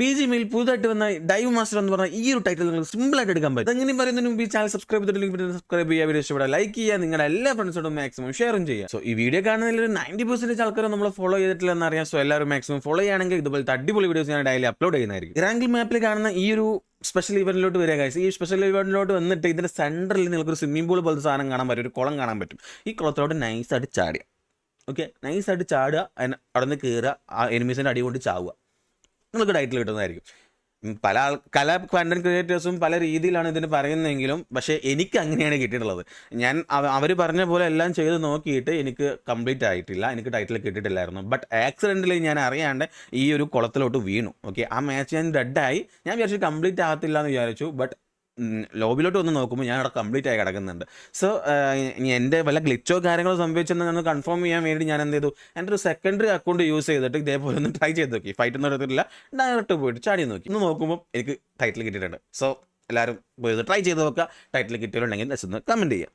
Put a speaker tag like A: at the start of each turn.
A: B G mill പുതുതായിട്ട് വന്ന dive master എന്ന് പറഞ്ഞ ഈ ഒരു ടൈറ്റിൽ നിങ്ങൾ സിമ്പിൾ ആയിട്ട് എടുക്കാൻ പറ്റും. അങ്ങനെ പറയുന്നതിന് മുമ്പ് ഈ ചാനൽ സബ്സ്ക്രൈബ് ചെയ്തിട്ട് സബ്സ്ക്രൈബ് ചെയ്യുക. വീഡിയോ ഇഷ്ടപ്പെടുക ലൈക്ക് ചെയ്യുക. നിങ്ങളുടെ എല്ലാ ഫ്രണ്ട്സോടും മാക്സിമം ഷെയറും ചെയ്യുക. സോ ഈ വീഡിയോ കാണുന്നതിൽ ഒരു നയന്റി പെർസെന്റേജ് ആൾക്കാരും നമ്മൾ ഫോളോ ചെയ്തിട്ടില്ലെന്ന് അറിയാം. സോ എല്ലാവരും മാക്സിമം ഫോളോ ചെയ്യുകയാണെങ്കിൽ ഇതുപോലത്തെ അടിപൊളി വീഡിയോസ് ഞാൻ ഡെയിലി അപ്ലോഡ് ചെയ്യുന്നതായിരിക്കും. റാങ്കിൽ മാപ്പിൽ കാണുന്ന ഈ ഒരു സ്പെഷ്യൽ ഇവന്റിലോട്ട് വരിക കഴിച്ച് ഈ സ്പെഷ്യൽ ഇവന്റിലോട്ട് വന്നിട്ട് ഇതിന്റെ സെന്ററിൽ നിങ്ങൾക്കൊരു സ്വിമ്മിംഗ് പൂൾ പോലത്തെ സാധനം കാണാൻ പറ്റും. ഒരു കുളം കാണാൻ പറ്റും. ഈ കുളത്തിലോട്ട് നൈസായിട്ട് ചാടുക. ഓക്കെ നൈസായിട്ട് ചാടുക. അവിടെ നിന്ന് കയറുക ആ എനിമീസിന്റെ അടി കൊണ്ട് ചാവുക. നിങ്ങൾക്ക് ടൈറ്റിൽ കിട്ടുന്നതായിരിക്കും. പല ആൾ പല കണ്ടന്റ് ക്രിയേറ്റേഴ്സും പല രീതിയിലാണ് ഇതിന് പറയുന്നതെങ്കിലും പക്ഷേ എനിക്ക് അങ്ങനെയാണ് കിട്ടിയിട്ടുള്ളത്. ഞാൻ അവർ പറഞ്ഞ പോലെ എല്ലാം ചെയ്ത് നോക്കിയിട്ട് എനിക്ക് കംപ്ലീറ്റ് ആയിട്ടില്ല എനിക്ക് ടൈറ്റിൽ കിട്ടിയിട്ടില്ലായിരുന്നു. ബട്ട് ആക്സിഡന്റിൽ ഞാൻ അറിയാണ്ട് ഈ ഒരു കുളത്തിലോട്ട് വീണു. ഓക്കെ ആ മാച്ച് ഞാൻ ഡെഡായി ഞാൻ വിചാരിച്ചു കംപ്ലീറ്റ് ആകത്തില്ല എന്ന് വിചാരിച്ചു ബട്ട് ലോബിലോട്ട് വന്ന് നോക്കുമ്പോൾ ഞാൻ അവിടെ കംപ്ലീറ്റ് ആയി കിടക്കുന്നുണ്ട്. സോ എന്റെ വല്ല ഗ്ലിച്ചോ കാര്യങ്ങളോ സംഭവിച്ചെന്ന് ഞാൻ കൺഫേം ചെയ്യാൻ വേണ്ടി ഞാൻ എന്ത് ചെയ്തു? എന്റെ ഒരു സെക്കൻഡറി അക്കൗണ്ട് യൂസ് ചെയ്തിട്ട് ഇതേപോലെ ഒന്ന് ട്രൈ ചെയ്ത് നോക്കി. ഫൈറ്റ് ഒന്നും എടുത്തിട്ടില്ല ഡയറക്റ്റ് പോയിട്ട് ചാടി നോക്കി. ഒന്ന് നോക്കുമ്പോൾ എനിക്ക് ടൈറ്റിൽ കിട്ടിയിട്ടുണ്ട്. സോ എല്ലാവരും പോയി ട്രൈ ചെയ്ത് നോക്കുക. ടൈറ്റിൽ കിട്ടിയിട്ടുണ്ടെങ്കിൽ ജസ്റ്റ് ഒന്ന് കമന്റ് ചെയ്യുക.